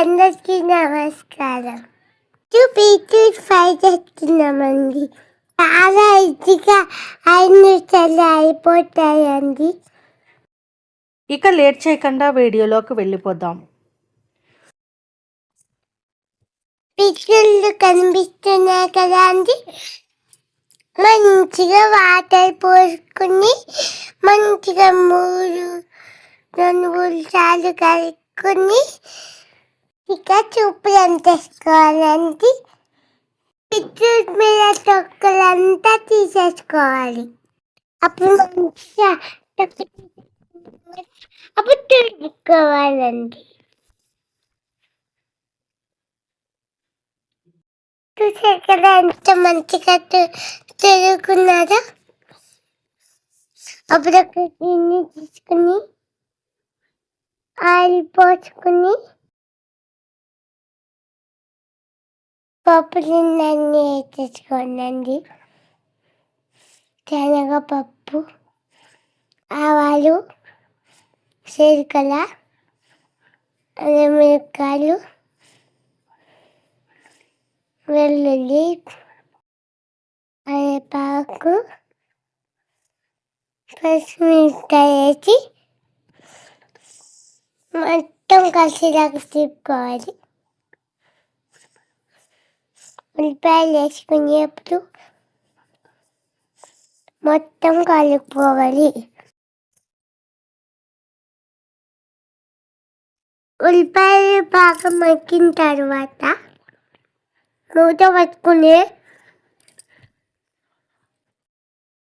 అందరికీ నమస్కారం. చూపించి ఫ్రై చేస్తున్నామండి చాలా ఈజీగా ఐదు నిమిషాలు అయిపోతాయండి. ఇక లేట్ చేయకుండా వీడియోలోకి వెళ్ళిపోదాం. పిచ్చుళ్ళు కనిపిస్తున్నాయి కదా అండి. మంచిగా వాటర్ పోసుకుని మంచిగా మూడు రెండు మూడు సార్లు కలుపుకొని ఇక చూపులను తీసుకోవాలండి పిక్చర్ మీద తొక్కలంతా తీసేసుకోవాలి అప్పుడు మంచిగా అప్పుడు తుడుచుకోవాలండి చూసారు కదా ఎంత మంచిగా తి- తిరుగుకున్నారో అప్పుడు ఒక తీసుకుని ఆయిల్ పోసుకుని పప్పు అన్నీ వేసేసుకోండి శనగపప్పు ఆవాలు శీరకల మిరపకాయలు వెల్లుల్లి కరివేపాకు పచ్చిమిరపకాయ వేసి మొత్తం కలిసిలాగా తిప్పుకోవాలి ఉల్లిపాయలు వేసుకునేప్పుడు మొత్తం కలుపుకోవాలి. ఉల్లిపాయలు బాగా మగ్గిన తర్వాత మూత పట్టుకుని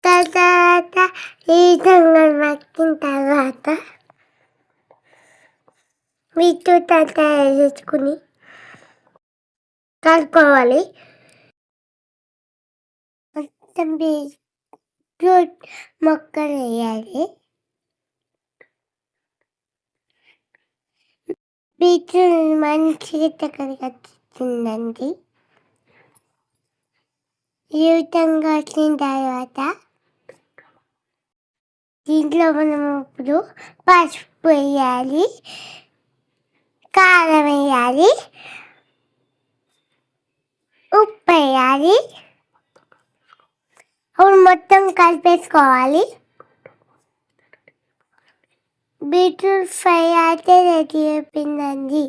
తర్వాత ఈ విధంగా మగ్గిన తర్వాత బీట్రూట్ తర్వాత వేసుకుని కలుపుకోవాలి మొత్తం బీట్రూట్ మొక్కలు వేయాలి. బీట్రూట్ మంచిగా దగ్గరగా ఈ విధంగా వచ్చిన తర్వాత దీంట్లో మనం ఇప్పుడు పసుపు వేయాలి కారం వేయాలి. ఉప్పు వేయాలి అప్పుడు మొత్తం కలిపేసుకోవాలి. బీట్రూట్ ఫ్రై అయితే రెడీ అయిపోయిందండి.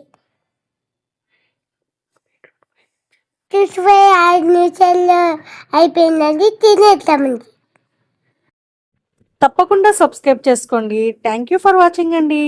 బీట్రూట్ ఫ్రై ఐదు నిమిషాల్లో అయిపోయిందండి. తినేద్దామండి. తప్పకుండా సబ్స్క్రైబ్ చేసుకోండి. థ్యాంక్ యూ ఫర్ వాచింగ్ అండి.